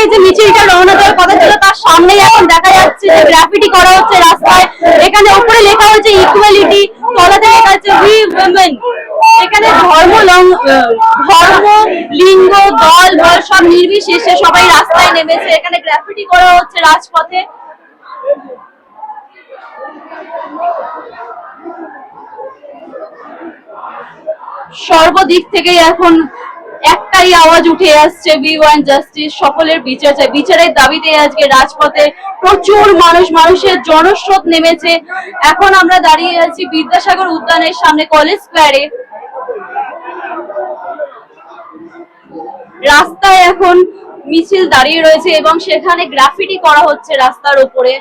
থেকে যে মিছিলটা রওনা দেওয়ার কথা ছিল তার সামনেই এখন দেখা যাচ্ছে যে গ্রাফিটি করা হচ্ছে রাস্তায়। এখানে উপরে লেখা হয়েছে ইকুয়ালিটি তলাতে লেখা হচ্ছে উই উইমেন এখানে ধর্ম ধর্ম, লিঙ্গ, দল বল সব নির্বিশেষে সবাই রাস্তায় নেমেছে। এখানে গ্রাফিটি করা হচ্ছে রাজপথে। সর্বদিক থেকেই এখন একটাই আওয়াজ উঠে আসছে বি ওয়ান জাস্টিস, সকলের বিচার চাই। বিচারের দাবিতে আজকে রাজপথে প্রচুর মানুষ, মানুষের জনস্রোত নেমেছে। এখন আমরা দাঁড়িয়ে আছি বিদ্যাসাগর উদ্যানের সামনে কলেজ স্কোয়ারে। রাস্তায় এখন মিছিল দাঁড়িয়ে রয়েছে এবং সেখানে গ্রাফিটি করা হচ্ছে রাস্তার উপরে।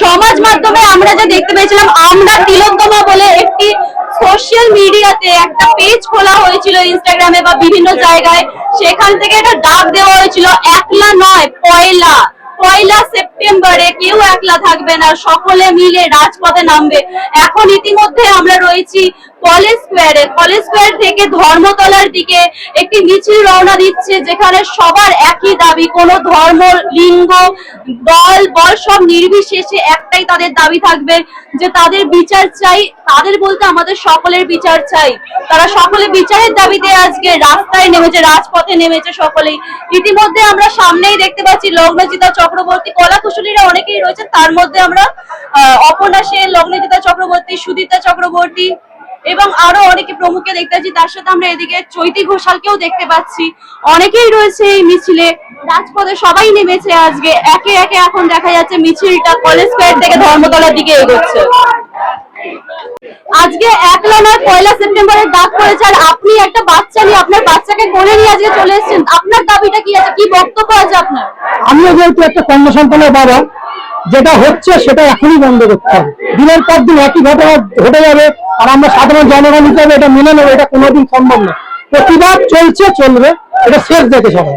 সমাজ মাধ্যমে আমরা যে দেখতে পেয়েছিলাম, আমরা তিলোত্তমা বলে সোশ্যাল মিডিয়াতে একটা পেজ খোলা হয়েছিল ইনস্টাগ্রামে বা বিভিন্ন জায়গায়। সেখান থেকে একটা ডাক দেওয়া হয়েছিল, একলা নয়, পয়লা। পয়লা সেপ্টেম্বরে কেউ একলা থাকবে না, সকলে মিলে রাজপথে নামবে। এখন ইতিমধ্যে আমরা রয়েছি কলেজ স্কোয়ারে কলেজ স্কোয়ার থেকে ধর্মতলার দিকে একটি মিছিল রওনা দিচ্ছে, যেখানে সবার একই দাবি, কোনো ধর্ম, লিঙ্গ, দল, বল সব নির্বিশেষে একটাই তাদের দাবি থাকবে, যে তাদের বিচার চাই। তাদের বলতে আমাদের সকলের বিচার চাই। তারা সকলে বিচারের দাবিতে আজকে রাস্তায় নেমেছে, রাজপথে নেমেছে সকলেই। ইতিমধ্যে আমরা সামনেই দেখতে পাচ্ছি লগ্নজিতা চক্রবর্তী, কলা কুশলীরা অনেকেই রয়েছে তার মধ্যে আমরা অপর্ণা সেন, লগ্নজিতা চক্রবর্তী, সুদীপ্তা চক্রবর্তী এবং আরও অনেকে প্রমুখকে দেখতে পাচ্ছি, তার সাথে আমরা এদিকে চৈতি ঘোষালকেও দেখতে পাচ্ছি। অনেকেই রয়েছে এই মিছিলে। রাজপথে সবাই নেমেছে আজকে। একে একে এখন দেখা যাচ্ছে মিছিলটা কলেজ স্কোয়ার থেকে ধর্মতলার দিকে এগোচ্ছে। আজকে একলা নয়, পয়লা সেপ্টেম্বরের ডাক পড়েছে। আর আপনি একটা বাচ্চা নিয়ে, আপনার বাচ্চাকে কোলে নিয়ে আজকে চলে এসেছেন। আপনার দাবিটা কি আছে? কি বক্তব্য আছে আপনার? আমিও যেহেতু একটা কন্যা সন্তানের বাবা যেটা হচ্ছে সেটা এখনই বন্ধ করতে হবে। দিনের পর দিন একই ঘটনা ঘটে যাবে আর আমরা সাধারণ জনগণ হিসাবে এটা মেনে নেব, এটা কোনোদিন সম্ভব না প্রতিবাদ চলছে, চলবে, এটা শেষ দেখে সবাই।